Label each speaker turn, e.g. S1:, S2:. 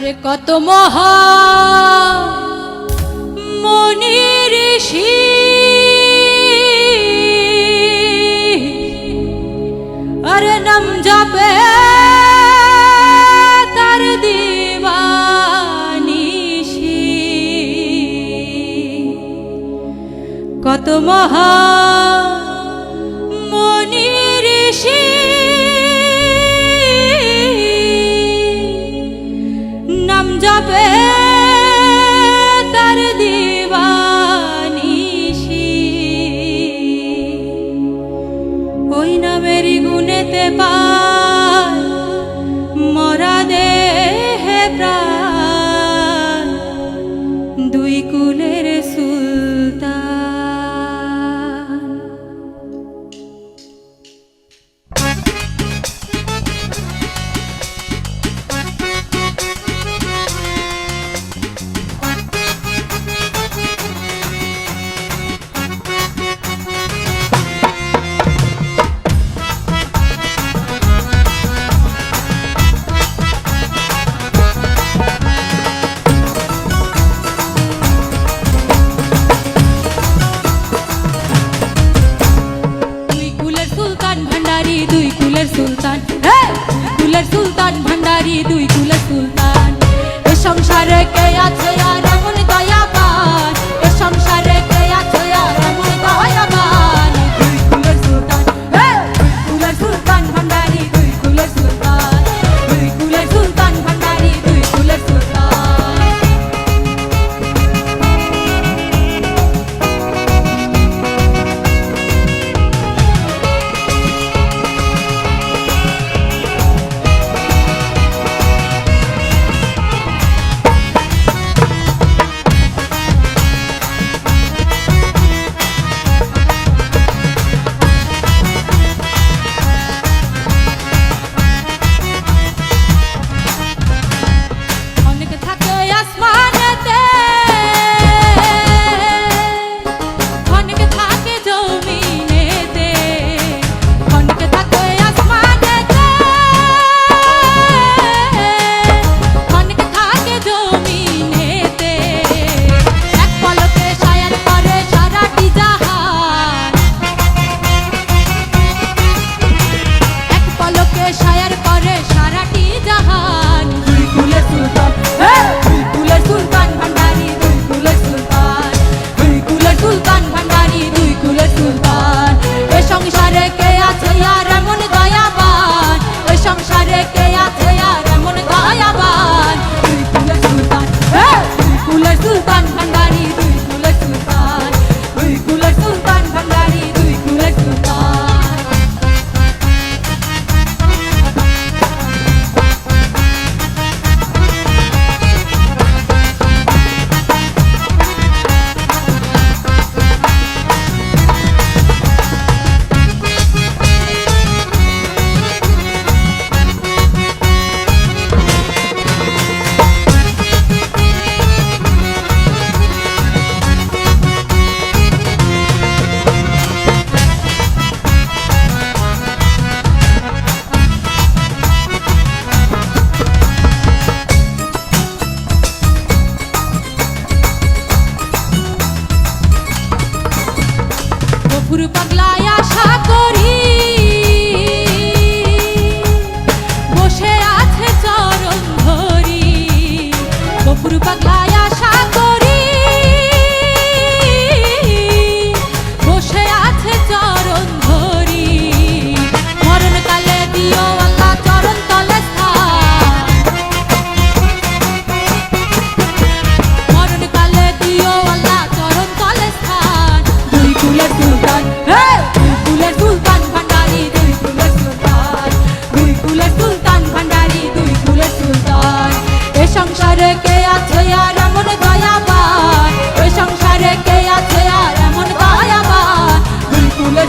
S1: আমার কত মহা ঋষি। আর নাম যাবে তার দিবানিষি কত মহা সুলতান ভান্ডারি, দুই কুলের সুলতান। কুলের সুলতান ভান্ডারি, দুই কুলের সুলতান। এ সংসারে কে আছে আর ঘুর পাগলায় আশা করি। বসে আছে চরণ ভরি বপুর পাগলায় সংসারে কে আছে আর এমন দয়াবান? ওই সংসারে কে আছে আর এমন দয়াবান? দুই কুলে